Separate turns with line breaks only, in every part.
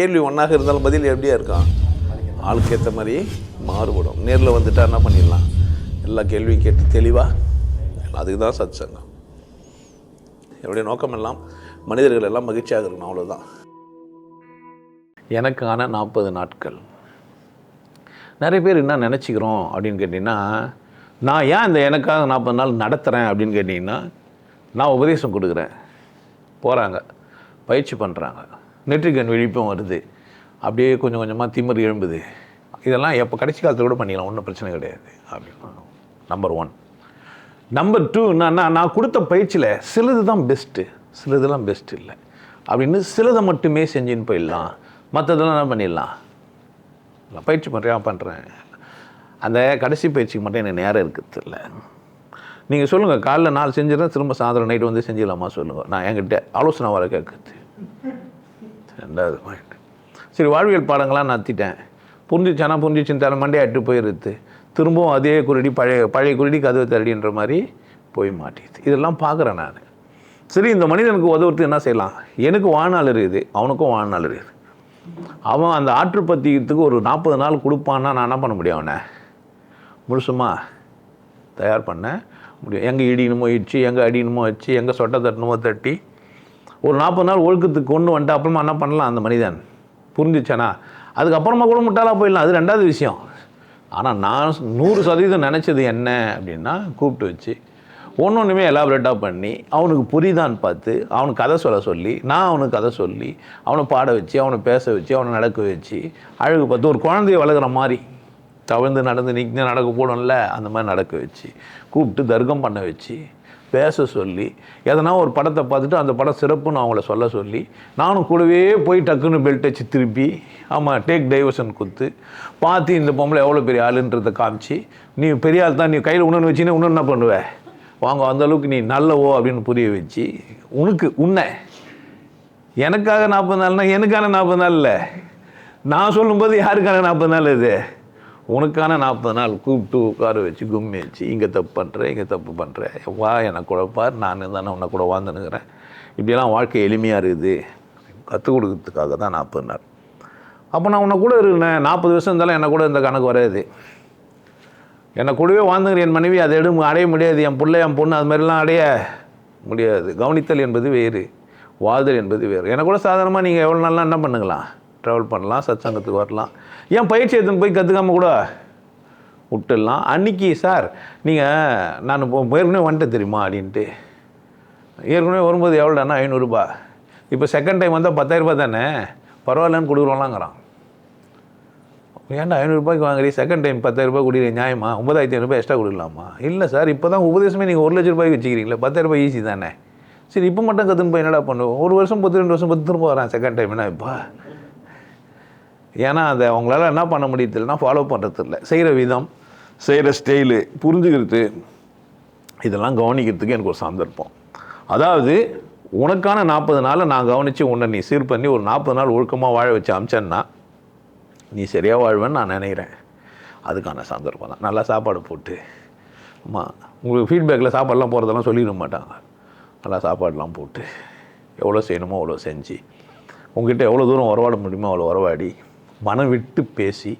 கேள்வி ஒன்றாக இருந்தாலும் பதில் எப்படியா இருக்கான் ஆளுக்கு ஏற்ற மாதிரி மாறுபடும். நேரில் வந்துட்டா என்ன பண்ணிடலாம்? எல்லா கேள்வியும் கேட்டு தெளிவாக அதுக்கு தான் சத் சங்கம் என்னுடைய நோக்கம் எல்லாம் மனிதர்கள் எல்லாம் மகிழ்ச்சியாக இருக்கணும் அவ்வளோதான் எனக்கான நாற்பது நாட்கள். நிறைய பேர் என்ன நினச்சிக்கிறோம் அப்படின்னு கேட்டிங்கன்னா நான் ஏன் இந்த எனக்காக நாற்பது நாள் நடத்துகிறேன் அப்படின்னு கேட்டிங்கன்னா நான் உபதேசம் கொடுக்குறேன். போகிறாங்க பயிற்சி பண்ணுறாங்க நெற்றிக்கண் விழிப்பும் வருது. அப்படியே கொஞ்சம் கொஞ்சமாக திமிர் எழும்புது. இதெல்லாம் எப்போ கடைசி காலத்தில் கூட பண்ணிக்கலாம். ஒன்றும் பிரச்சனை கிடையாது. அப்படின்னா நம்பர் ஒன் நம்பர் டூ என்னன்னா நான் கொடுத்த பயிற்சியில் சிலது தான் பெஸ்ட்டு சிலதெல்லாம் பெஸ்ட் இல்லை. அப்படின்னு சிலதை மட்டுமே செஞ்சுன்னு போயிடலாம் மற்றதெல்லாம் என்ன பண்ணிடலாம்? நான் பயிற்சி பண்ணுறியா பண்ணுறேன் அந்த கடைசி பயிற்சிக்கு மட்டும் எனக்கு நேரம் இருக்கிறது இல்லை. நீங்கள் சொல்லுங்கள் காலைல நாலு செஞ்சிடறேன் திரும்ப சாயந்தரம் நைட்டு வந்து செஞ்சிடலாமா சொல்லுங்கள் நான் என்கிட்ட ஆலோசனை வர கேட்குறது. ரெண்டாவது பாயிண்ட் சரி வாழ்வியல் பாடங்களாக நடத்திட்டேன். புரிஞ்சிச்சானா? புரிஞ்சிச்சுன்னு தர மண்டே அட்டு போயிடுது திரும்பவும் அதே குருடி பழைய பழைய குருடி கதவை தரடின்ற மாதிரி போய் மாட்டேது இதெல்லாம் பார்க்குறேன் நான். சரி இந்த மனிதனுக்கு உதவுறது என்ன செய்யலாம்? எனக்கு வாழ்நாள் இருக்குது. அவனுக்கும் வாழ்நாள் இருக்குது. அவன் அந்த ஆற்று பத்தியத்துக்கு ஒரு நாற்பது நாள் கொடுப்பான்னா நான் என்ன பண்ண முடியும் அவனை? முழுசுமா தயார் பண்ண முடியும். எங்கே இடியணுமோ இடிச்சு எங்கே அடியணுமோ வச்சு எங்கே சொட்டை தட்டணுமோ தட்டி ஒரு நாற்பது நாள் ஒழுக்கத்துக்கு கொண்டு வந்துட்டு அப்புறமா என்ன பண்ணலாம்? அந்த மனிதன். புரிஞ்சிச்சானா அதுக்கப்புறமா கூட முட்டாளாக போயிடலாம். அது ரெண்டாவது விஷயம். ஆனால் நான் நூறு சதவீதம் நினச்சது என்ன அப்படின்னா கூப்பிட்டு வச்சு ஒன்று ஒன்றுமே எலாபரேட்டாக பண்ணி அவனுக்கு புரியுதான்னு பார்த்து அவனுக்கு கதை சொல்ல சொல்லி நான் அவனுக்கு கதை சொல்லி அவனை பாட வச்சு அவனை பேச வச்சு அவனை நடக்க வச்சு அழகு பார்த்து ஒரு குழந்தைய வளர்க்குற மாதிரி தவிழ்ந்து நடந்து நிற்க நடக்க போடும்ல அந்த மாதிரி நடக்க வச்சு கூப்பிட்டு தர்க்கம் பண்ண வச்சு பேச சொல்லி எதனா ஒரு படத்தை பார்த்துட்டு அந்த படம் சிறப்புன்னு அவங்கள சொல்ல சொல்லி நானும் கூடவே போய் டக்குன்னு பெல்ட் வச்சு திருப்பி ஆமாம் டேக் டைவர்ஷன் கொடுத்து பார்த்து இந்த பொம்பளை எவ்வளோ பெரிய ஆளுன்றதை காமிச்சு நீ பெரிய ஆள் தான் நீ கையில் உணர்ந்து வச்சுன்னு இன்னும் என்ன பண்ணுவ? வாங்க அந்த அளவுக்கு நீ நல்லவோ? அப்படின்னு புரிய வச்சு உனக்கு உன்னை. எனக்காக நாற்பது நாள்னா எனக்கான நாற்பது நாள் இல்லை. நான் சொல்லும்போது யாருக்கான நாற்பது நாள் இது? உனக்கான நாற்பது நாள் கூப்பிட்டு உட்கார வச்சு கும்மி வச்சு இங்கே தப்பு பண்ணுறேன் இங்கே தப்பு பண்ணுறேன் வா எனக்கு கூட பார் நான் தானே உன்னை கூட வாழ்ந்துனுக்கிறேன் இப்படியெல்லாம் வாழ்க்கை எளிமையாக இருக்குது. கற்றுக் கொடுக்கறதுக்காக தான் நாற்பது நாள். அப்போ நான் உன்னை கூட இருக்கிறேன் நாற்பது வருஷம் இருந்தாலும் என்னை கூட இந்த கணக்கு வராது. என்னை கூடவே வாழ்ந்துங்கிற என் மனைவி அதை எடு அடைய முடியாது. என் பிள்ளை என் பொண்ணு அது மாதிரிலாம் அடைய முடியாது. கவனித்தல் என்பது வேறு வாழ்தல் என்பது வேறு. என்னை கூட சாதாரணமாக நீங்கள் எவ்வளோ நாள்லாம் என்ன பண்ணுங்களா ட்ராவல் பண்ணலாம் சத்சங்கத்துக்கு வரலாம். ஏன் பயிற்சி எடுத்துன்னு போய் கற்றுக்காம கூட விட்டுடலாம்? அன்னைக்கு சார் நீங்கள் நான் இப்போ ஏற்கனவே வந்துட்டேன் தெரியுமா அப்படின்ட்டு. ஏற்கனவே வரும்போது எவ்வளோண்ணா ஐநூறுரூபா இப்போ செகண்ட் டைம் வந்தால் பத்தாயிரரூபா தானே? பரவாயில்லன்னு கொடுக்குறோம்லாங்கிறான். ஏன்டா ஐநூறுரூபாய்க்கு வாங்குறீ? செகண்ட் டைம் பத்தாயிரரூபா கொடுக்குறீங்க நியாயமா? ஒன்பதாயிரத்தி ஐநூறுரூபா எக்ஸ்ட்ரா கொடுக்கலாமா? இல்லை சார் இப்போ தான் உபதேசமே நீங்கள் ஒரு லட்ச ரூபாய்க்கு வச்சுக்கிறீங்களே பத்தாயிரரூபா ஈஸி தானே? சரி இப்போ மட்டும் கற்றுன்னு போய் என்னடா பண்ணுவோம்? ஒரு வருஷம் பத்து ரெண்டு வருஷம் பத்து திரும்ப வரேன் செகண்ட் டைம் என்ன இப்போ? ஏன்னா அதை அவங்களால என்ன பண்ண முடியறதில்லைனா ஃபாலோ பண்ணுறது இல்லை செய்கிற விதம் செய்கிற ஸ்டைலு புரிஞ்சுக்கிறது இதெல்லாம் கவனிக்கிறதுக்கு எனக்கு ஒரு சந்தர்ப்பம். அதாவது உனக்கான நாற்பது நாளை நான் கவனித்து உன்னை நீ சீர் பண்ணி ஒரு நாற்பது நாள் ஒழுக்கமாக வாழ வச்சு அமிச்சேன்னா நீ சரியாக வாழ்வேன்னு நான் நினைக்கிறேன். அதுக்கான சந்தர்ப்பம் தான். நல்லா சாப்பாடு போட்டு ஆமாம் உங்களுக்கு ஃபீட்பேக்கில் சாப்பாடெலாம் போகிறதெல்லாம் சொல்லிட மாட்டாங்க. நல்லா சாப்பாடெலாம் போட்டு எவ்வளோ செய்யணுமோ அவ்வளோ செஞ்சு உங்ககிட்ட எவ்வளோ தூரம் உறவாட முடியுமோ அவ்வளோ உறவாடி மனம் விட்டு பேசி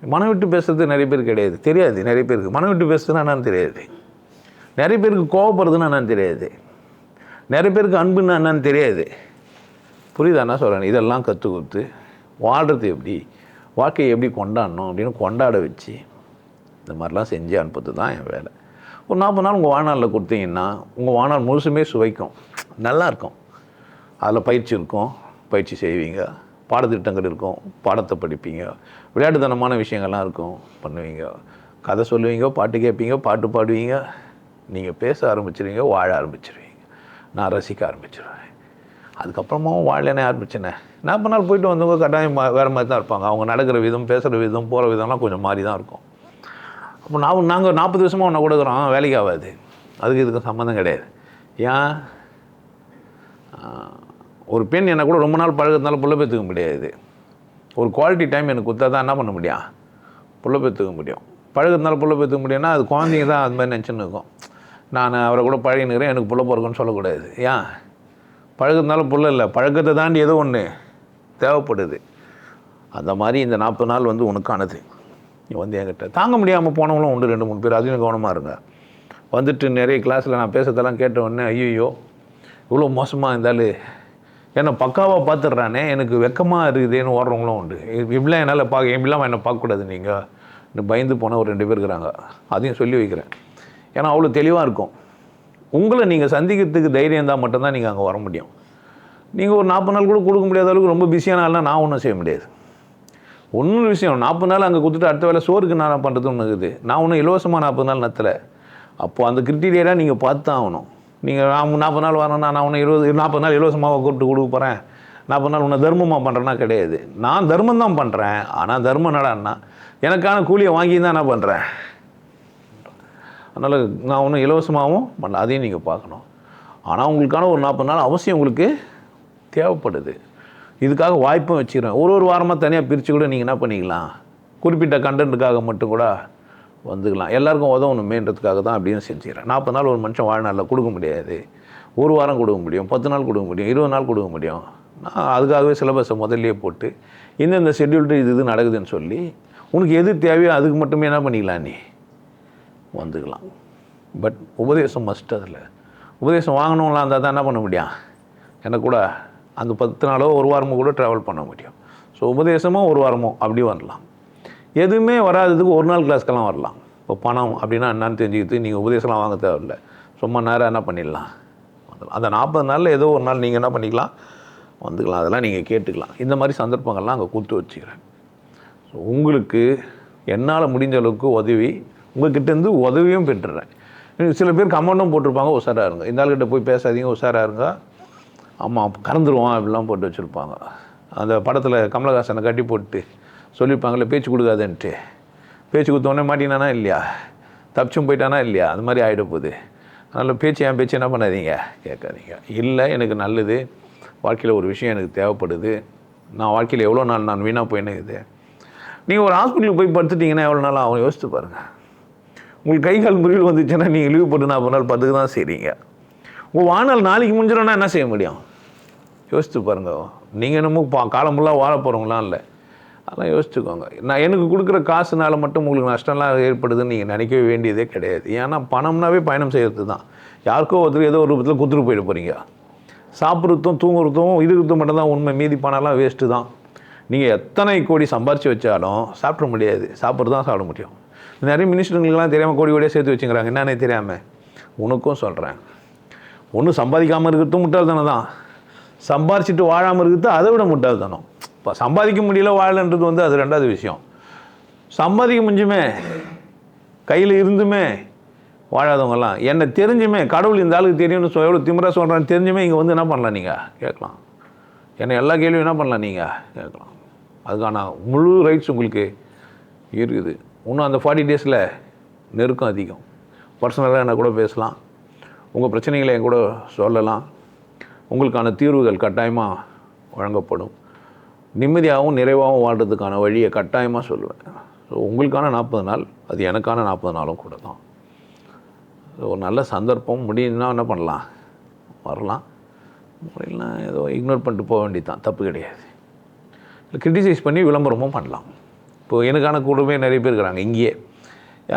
மனம் விட்டு பேசுறது நிறைய பேர் கிடையாது. தெரியாது நிறைய பேருக்கு. மனம் விட்டு பேசுறதுன்னா என்னன்னு தெரியாது. நிறைய பேருக்கு கோவப்படுறதுன்னா என்னன்னு தெரியாது. நிறைய பேருக்கு அன்புன்னா என்னன்னு தெரியாது. புரியுதா என்ன சொல்கிறேன் இதெல்லாம் கற்றுக் கொடுத்து வாழ்கிறது எப்படி? வாழ்க்கையை எப்படி கொண்டாடணும் அப்படின்னு கொண்டாட வச்சு இந்த மாதிரிலாம் செஞ்சு அனுப்புறது தான் என் வேலை. ஒரு நாற்பது நாள் உங்கள் வாழ்நாளில் கொடுத்தீங்கன்னா உங்கள் வாழ்நாள் முழுசுமே சுவைக்கும். நல்லாயிருக்கும் அதில் பயிற்சி இருக்கும். பயிற்சி செய்வீங்க. பாடத்திட்டங்கள் இருக்கும் பாடத்தை படிப்பீங்க விளையாட்டுத்தனமான விஷயங்கள்லாம் இருக்கும் பண்ணுவீங்க. கதை சொல்லுவீங்க பாட்டு கேட்பீங்க பாட்டு பாடுவீங்க. நீங்கள் பேச ஆரம்பிச்சிருவீங்க வாழ ஆரம்பிச்சிருவீங்க. நான் ரசிக்க ஆரம்பிச்சிருவேன். அதுக்கப்புறமாவும் வாழனே ஆரம்பிச்சேனே. நான் நாள் போயிட்டு வந்தவங்க கட்டாயம் வேறு மாதிரி தான் இருப்பாங்க. அவங்க நடக்கிற விதம் பேசுகிற விதம் போகிற விதம்லாம் கொஞ்சம் மாறி தான் இருக்கும். அப்போ நான் நாங்கள் நாற்பது வருஷமாக ஒன்று கொடுக்குறோம் வேலைக்கு ஆகாது. அதுக்கு இதுக்கு சம்மந்தம் கிடையாது. ஏன்? ஒரு பெண் என்னை கூட ரொம்ப நாள் பழகிறதுனால புள்ள பெற்றுக்க முடியாது. ஒரு குவாலிட்டி டைம் எனக்கு கொடுத்தா தான் என்ன பண்ண முடியும்? புள்ள பெற்றுக்க முடியும். பழகிறதுனால புள்ள பெற்றுக்க முடியும்னா அது குழந்தைங்க தான் அது மாதிரி நினச்சின்னு இருக்கும். நான் அவரை கூட பழகினுக்கிறேன் எனக்கு புள்ள பிறக்குன்னு சொல்லக்கூடாது. ஏன்? பழகிறதுனால புள்ள இல்லை. பழக்கத்தை தாண்டி ஏதோ ஒன்று தேவைப்படுது. அந்த மாதிரி இந்த நாற்பது நாள் வந்து உனக்கானது. நீ வந்து என்கிட்ட தாங்க முடியாமல் போனவங்களும் உண்டு ரெண்டு மூணு பேர். அதையும் கவனமாக இருங்க. வந்துட்டு நிறைய கிளாஸில் நான் பேசுறதெல்லாம் கேட்ட உடனே ஐயோ இவ்வளோ மோசமாக இருந்தாலும் என்னை பக்காவாக பார்த்துட்றானே எனக்கு வெக்கமாக இருக்குதுன்னு ஓடுறவங்களும் உண்டு. இப்படிலாம் என்னால் பார்க்க இப்படிலாம் என்னை பார்க்கக்கூடாது நீங்கள் இன்னும் பயந்து போன ஒரு ரெண்டு பேர் இருக்கிறாங்க அதையும் சொல்லி வைக்கிறேன். ஏன்னா அவ்வளோ தெளிவாக இருக்கும். உங்களை நீங்கள் சந்திக்கிறதுக்கு தைரியம் இருந்தால் மட்டும்தான் நீங்கள் அங்கே வர முடியும். நீங்கள் ஒரு நாற்பது நாள் கூட கொடுக்க முடியாத அளவுக்கு ரொம்ப பிஸியான ஆள்னா நான் ஒன்றும் செய்ய முடியாது. ஒன்றும் விஷயம் நாற்பது நாள் அங்கே கொடுத்துட்டு அடுத்த வேலை சோறுக்கு நான் பண்ணுறது ஒன்று இருக்குது. நான் ஒன்றும் இலவசமாக நாற்பது நாள் நத்தலை. அப்போது அந்த கிரிட்டீரியா நீங்கள் பார்த்து தான் ஆகணும். நீங்கள் நான் நாற்பது நாள் வரணும்னா நான் ஒன்று இருபது நாற்பது நாள் இலவசமாக கூப்பிட்டு கொடுக்க போகிறேன் நாற்பது நாள் உன்னை தர்மமாக பண்ணுறேன்னா கிடையாது. நான் தர்மம் தான் பண்ணுறேன் ஆனால் தர்மம் நடான்னா எனக்கான கூலியை வாங்கி தான் நான் பண்ணுறேன் அதனால் நான் ஒன்றும் இலவசமாகவும் பண்ணல. அதையும் நீங்கள் பார்க்கணும். ஆனால் உங்களுக்கான ஒரு நாற்பது நாள் அவசியம் உங்களுக்கு தேவைப்படுது. இதுக்காக வாய்ப்பும் வச்சுக்கிறேன். ஒரு ஒரு வாரமாக தனியாக பிரித்து கூட நீங்கள் என்ன பண்ணிக்கலாம்? குறிப்பிட்ட கண்டென்ட்டுக்காக மட்டும் கூட வந்துக்கலாம். எல்லாருக்கும் உதவணுமேன்றதுக்காக தான் அப்படின்னு செஞ்சுக்கிறேன். நாற்பது நாள் ஒரு மனுஷன் வாழ்நாளில் கொடுக்க முடியாது. ஒரு வாரம் கொடுக்க முடியும் பத்து நாள் கொடுக்க முடியும் இருபது நாள் கொடுக்க முடியும். நான் அதுக்காகவே சிலபஸை முதல்லையே போட்டு இந்தந்த ஷெட்யூல்டு இது இது நடக்குதுன்னு சொல்லி உனக்கு எது தேவையோ அதுக்கு மட்டுமே என்ன பண்ணிக்கலாம் நீ? வந்துக்கலாம். பட் உபதேசம் மஸ்ட் அதில். உபதேசம் வாங்கணும்லாம் இருந்தால் தான் என்ன பண்ண முடியும்? எனக்கு கூட அந்த பத்து நாளோ ஒரு வாரமோ கூட ட்ராவல் பண்ண முடியும். ஸோ உபதேசமோ ஒரு வாரமோ அப்படி வரலாம். எதுவுமே வராததுக்கு ஒரு நாள் கிளாஸ்க்கெல்லாம் வரலாம். இப்போ பணம் அப்படின்னா என்னன்னு தெரிஞ்சுக்கிட்டு நீங்கள் உபதேசம்லாம் வாங்க தேவையில்ல. சும்மா நேரம் என்ன பண்ணிடலாம்? வந்துடலாம். அந்த நாற்பது நாளில் ஏதோ ஒரு நாள் நீங்கள் என்ன பண்ணிக்கலாம்? வந்துக்கலாம். அதெல்லாம் நீங்கள் கேட்டுக்கலாம். இந்த மாதிரி சந்தர்ப்பங்கள்லாம் அங்கே கொடுத்து வச்சுக்கிறேன். ஸோ உங்களுக்கு என்னால் முடிஞ்ச அளவுக்கு உதவி உங்கள்கிட்டேருந்து உதவியும் பெற்றுறேன். சில பேர் கமெண்டும் போட்டிருப்பாங்க உஷாராக இருங்க. இந்த ஆள்கிட்ட போய் பேசாதீங்க உஷாராக இருங்க. ஆமாம் கறந்துருவான் அப்படிலாம் போட்டு வச்சுருப்பாங்க. அந்த படத்தில் கமலஹாசனை கட்டி போட்டு சொல்லியிருப்பாங்களே பேச்சு கொடுக்காதன்ட்டு. பேச்சு கொடுத்தோடனே மாட்டினானா இல்லையா? தப்பிச்சும் போயிட்டானா இல்லையா? அந்த மாதிரி ஆகிட போகுது. அதனால் பேச்சு என் பேச்சு என்ன பண்ணாதீங்க? கேட்காதீங்க. இல்லை எனக்கு நல்லது. வாழ்க்கையில் ஒரு விஷயம் எனக்கு தேவைப்படுது. நான் வாழ்க்கையில் எவ்வளோ நாள் நான் வீணாக போயின்னு நீங்கள் ஒரு ஹாஸ்பிட்டலுக்கு போய் படுத்துட்டிங்கன்னா எவ்வளோ நாள் அவன் யோசித்து பாருங்கள் உங்களுக்கு கை கால் முறிவு வந்துச்சுன்னா நீங்கள் லீவ் போட்டு நாற்பது நாள் பத்துக்கு தான் செய்கிறீங்க உங்கள் வாழ்நாள் நாளைக்கு முடிஞ்சிடும்னா என்ன செய்ய முடியும்? யோசித்து பாருங்க. நீங்கள் என்னமோ பா காலம் ஃபுல்லாக வாழ போகிறவங்களாம் இல்லை. அதெல்லாம் யோசிச்சுக்கோங்க. நான் எனக்கு கொடுக்குற காசுனால மட்டும் உங்களுக்கு நஷ்டம்லாம் ஏற்படுதுன்னு நீங்கள் நினைக்கவே வேண்டியதே கிடையாது. ஏன்னா பணம்னாவே பயணம் செய்கிறது தான். யாருக்கோ ஒருத்தர் ஏதோ ஒரு ரூபத்தில் கொடுத்துட்டு போயிட போகிறீங்க சாப்பிட்றதும் தூங்குறதும் இருக்கிறது மட்டும் தான் உண்மை. மீதி பணம்லாம் வேஸ்ட்டு தான். நீங்கள் எத்தனை கோடி சம்பாரித்து வச்சாலும் சாப்பிட முடியாது. சாப்பிட்றது தான் சாப்பிட முடியும். நிறைய மினிஸ்டருங்களுக்குலாம் தெரியாமல் கோடி கோடியாக சேர்த்து வச்சுக்கிறாங்க. என்னன்னே தெரியாமல் உனக்கும் சொல்கிறேன் ஒன்றும் சம்பாதிக்காமல் இருக்கிறதும் முட்டாள்தனம் தான். சம்பாரிச்சிட்டு வாழாமல் இருக்கிறது அதை விட முட்டாள்தனம். இப்போ சம்பாதிக்க முடியல வாழன்றது வந்து அது ரெண்டாவது விஷயம். சம்பாதிக்க முடிஞ்சுமே கையில் இருந்துமே வாழாதவங்கலாம். என்னை தெரிஞ்சுமே கடவுள் இந்த ஆளுக்கு தெரியும்னு சொ எவ்வளோ திமிரா சொல்கிறேன்னு தெரிஞ்சுமே இங்கே வந்து என்ன பண்ணலாம் நீங்கள் கேட்கலாம். என்னை எல்லா கேள்வியும் என்ன பண்ணலாம் நீங்கள் கேட்கலாம். அதுக்கான முழு ரைட்ஸ் உங்களுக்கு இருக்குது. இன்னும் அந்த ஃபார்ட்டி டேஸில் நெருக்கம் அதிகம். பர்சனலாக என்ன கூட பேசலாம். உங்கள் பிரச்சனைகளை என் கூட சொல்லலாம். உங்களுக்கான தீர்வுகள் கட்டாயமாக வழங்கப்படும். நிம்மதியாகவும் நிறைவாகவும் வாழ்கிறதுக்கான வழியை கட்டாயமாக சொல்லுவேன். ஸோ உங்களுக்கான நாற்பது நாள் அது எனக்கான நாற்பது நாளும் கூட தான். ஸோ ஒரு நல்ல சந்தர்ப்பம் முடியும்னா என்ன பண்ணலாம்? வரலாம். முறையெல்லாம் ஏதோ இக்னோர் பண்ணிட்டு போக வேண்டியது தான் தப்பு கிடையாது. கிரிட்டிசைஸ் பண்ணி விளம்பரமும் பண்ணலாம். இப்போது எனக்கான கூடவே நிறைய பேர் இருக்கிறாங்க இங்கேயே.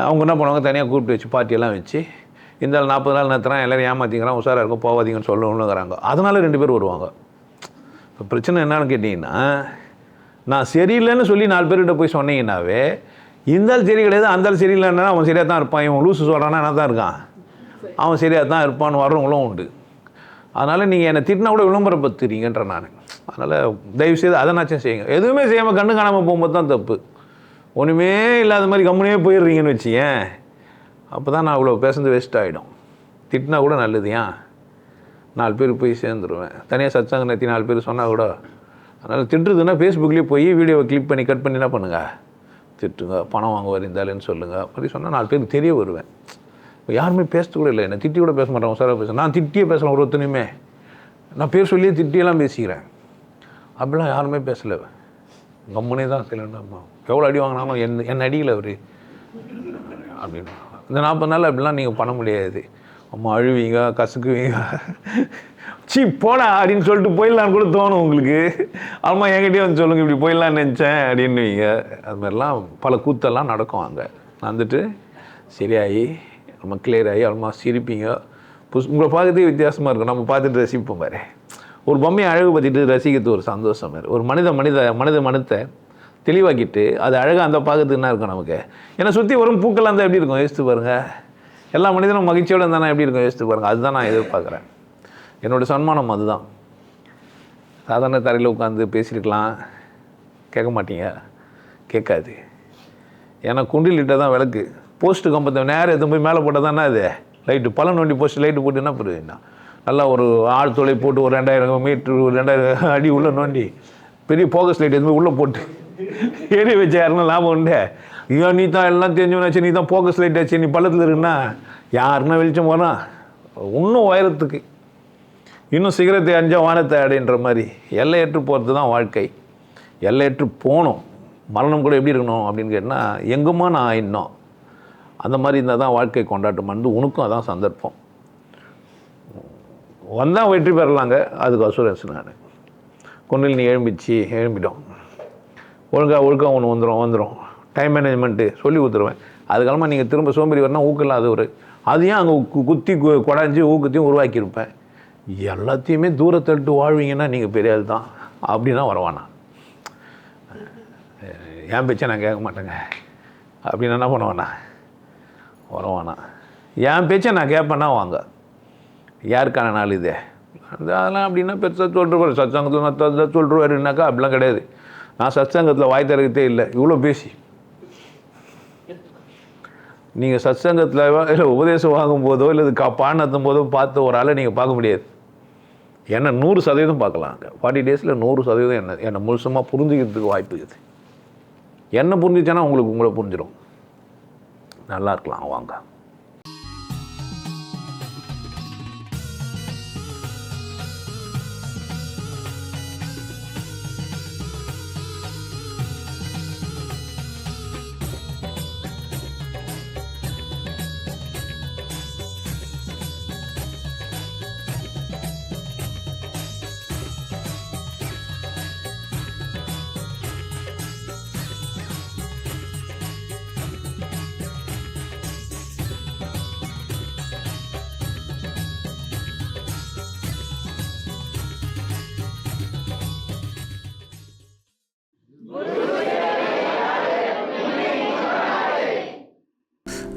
அவங்க என்ன பண்ணுவாங்க? தனியாக கூப்பிட்டு வச்சு பார்ட்டியெல்லாம் வச்சு இந்த நாற்பது நாள் நடத்துகிறான் எல்லோரும் ஏமாற்றிக்கிறான் உஷாராக இருக்கும் போகாதீங்கன்னு சொல்லணுங்கிறாங்க அதனால ரெண்டு பேர் வருவாங்க. இப்போ பிரச்சனை என்னன்னு கேட்டிங்கன்னா நான் சரியில்லைன்னு சொல்லி நாலு பேர்கிட்ட போய் சொன்னீங்கன்னாவே இருந்தாலும் சரி கிடையாது அந்த சரியில்லைன்னா அவன் சரியாக தான் இருப்பான். இவன் லூசு சொல்கிறான்னா என்ன தான் இருக்கான்? அவன் சரியாக தான் இருப்பான்னு வர்றவங்களும் உண்டு. அதனால் நீங்கள் என்னை திட்டினா கூட விளம்பரப்படுத்துறீங்கன்ற நான். அதனால் தயவுசெய்து அதனாச்சும் செய்யுங்க. எதுவுமே செய்யாமல் கண்ணு காணாமல் போகும்போது தான் தப்பு. ஒன்றுமே இல்லாத மாதிரி கம்முனே போயிடுறீங்கன்னு வச்சியேன் அப்போ தான் நான் அவ்வளோ பேசுறது வேஸ்ட் ஆகிடும் திட்டினா கூட நல்லது ஏன்? நாலு பேர் போய் சேர்ந்துருவேன். தனியாக சத்சங்க நேத்தி நாலு பேர் சொன்னால் கூட அதனால் திட்டுறதுன்னா ஃபேஸ்புக்லேயே போய் வீடியோவை கிளிக் பண்ணி கட் பண்ணி என்ன பண்ணுங்கள் திட்டுங்க பணம் வாங்க வரீந்தாலேன்னு சொல்லுங்கள் அப்படி சொன்னால் நாலு பேருக்கு தெரிய வருவேன். இப்போ யாருமே பேசுறது கூட இல்லை. என்ன திட்டி கூட பேச மாட்டாங்க. சாராக பேச நான் திட்டியே பேசலாம் ஒருத்தனையுமே. நான் பேர் சொல்லியே திட்டியெல்லாம் பேசிக்கிறேன். அப்படிலாம் யாருமே பேசலை. கம்முனே தான் சிலண்டம்மா எவ்வளோ அடி வாங்கினாலும் என் என் அடியில் அவர். அப்படின்னு இந்த நாற்பது நாள் அப்படிலாம் நீங்கள் பண்ண முடியாது. அம்மா அழுவீங்க கசுக்குவீங்க. சீ போடா அப்படின்னு சொல்லிட்டு போயிடலான்னு கூட தோணும் உங்களுக்கு. அம்மா என்கிட்டயே வந்து சொல்லுங்கள் இப்படி போயிடலான்னு நினச்சேன் அப்படின்னுவீங்க. அது மாதிரிலாம் பல கூத்தெல்லாம் நடக்கும் அங்கே. வந்துட்டு சரியாகி நம்ம கிளியர் ஆகி அம்மா சிரிப்பீங்க. புஸ் உங்களை பார்க்கறதே வித்தியாசமாக இருக்கும். நம்ம பார்த்துட்டு ரசிப்போம் பாரு. ஒரு பொம்மையை அழகு பற்றிட்டு ரசிக்கிறது ஒரு சந்தோஷம் வேறு. ஒரு மனித மனித மனித மனத்தை தெளிவாக்கிட்டு அது அழகாக அந்த பார்க்கறதுக்கு என்ன இருக்கும் நமக்கு? ஏன்னா சுற்றி வரும் பூக்கெல்லாம் அந்த எப்படி இருக்கும்? யோசித்து பாருங்கள் எல்லா மனிதனும் மகிழ்ச்சியோடு இருந்தால் எப்படி இருக்கும்? யோசித்து பாருங்கள் அதுதான் நான் எதிர்பார்க்குறேன். என்னோடய சன்மானம் அதுதான். சாதாரண தரையில் உட்காந்து பேசியிருக்கலாம். கேட்க மாட்டீங்க. கேட்காது. ஏன்னா குண்டிலிட்ட தான் விளக்கு. போஸ்ட்டு கம்பத்தை நேரம் எதுவும் போய் மேலே போட்டால் தானே அது? லைட்டு பல நோண்டி போஸ்ட் லைட்டு போட்டு என்ன பண்ணுவீங்கன்னா நல்லா ஒரு ஆள் தொலை போட்டு ஒரு ரெண்டாயிரம் மீட்ரு ஒரு ரெண்டாயிரம் அடி உள்ளே நோண்டி பெரிய போகஸ் லைட் எதுவுமே உள்ளே போட்டு. ஏறி வச்ச யாருன்னா லாபம் உண்டு. ஐயோ நீ தான் எல்லாம் தெரிஞ்சவனாச்சு நீ தான் போக்கஸ் லைட் ஆச்சு நீ பள்ளத்தில் இருக்குன்னா யாருன்னா வெளிச்சம் போனால் இன்னும் உயரத்துக்கு. இன்னும் சிகரத்தை அஞ்சா வானத்தை அடைன்ற மாதிரி எல்லையற்று போகிறது தான் வாழ்க்கை. எல்லையற்று போகணும். மரணம் கூட எப்படி இருக்கணும் அப்படின்னு கேட்டால் எங்குமா நான் இன்னும்? அந்த மாதிரி இருந்தால் தான் வாழ்க்கை கொண்டாட்டம். வந்து உனக்கும் அதான் சந்தர்ப்பம். வந்தால் வெற்றி பெறலாங்க. அதுக்கு அசுரன்ஸ் நான். கொண்டில் நீ எழும்பிச்சு எழும்பிட்டோம் ஒழுங்காக ஒழுக்கம் ஒன்று வந்துடும் வந்துடும் டைம் மேனேஜ்மெண்ட்டு சொல்லி கொடுத்துருவேன். அதுக்காலமாக நீங்கள் திரும்ப சோம்பேறி வரணும் ஊக்கல அது ஒரு அதையும் அங்கே குத்தி கு- குடைஞ்சி ஊக்கத்தையும் உருவாக்கியிருப்பேன் எல்லாத்தையுமே தூரத்தட்டு வாழ்வீங்கன்னா நீங்கள் பெரிய ஆள் தான். அப்படின்னா வரவானா? என் பேச்சை நான் கேட்க மாட்டேங்க? அப்படின்னு என்ன பண்ணுவேண்ணா வரவானா. என் பேச்சை நான் கேட்பேன்னா வாங்க. யாருக்கான நாள் இது? அதெல்லாம் அப்படின்னா பெருசாக சொல்கிறவர் சத்சங்கத்தில் மற்ற அப்படிலாம் கிடையாது. நான் சத்சங்கத்தில் வாய் திறக்கத்தே இல்லை. இவ்வளோ பேசி. நீங்கள் சத்சங்கத்தில் இல்லை உபதேசம் வாங்கும்போதோ இல்லை கா பாடத்தும் போதோ பார்த்த ஒரு ஆளை நீங்கள் பார்க்க முடியாது. என்ன நூறு சதவீதம் பார்க்கலாம் அங்கே. ஃபார்ட்டி டேஸில் நூறு சதவீதம் என்ன என்னை முழுசமாக புரிஞ்சுக்கிறதுக்கு வாய்ப்பு இருக்குது என்ன புரிஞ்சிச்சேன்னா உங்களுக்கு உங்களை புரிஞ்சிடும் நல்லா இருக்கலாம் வாங்க.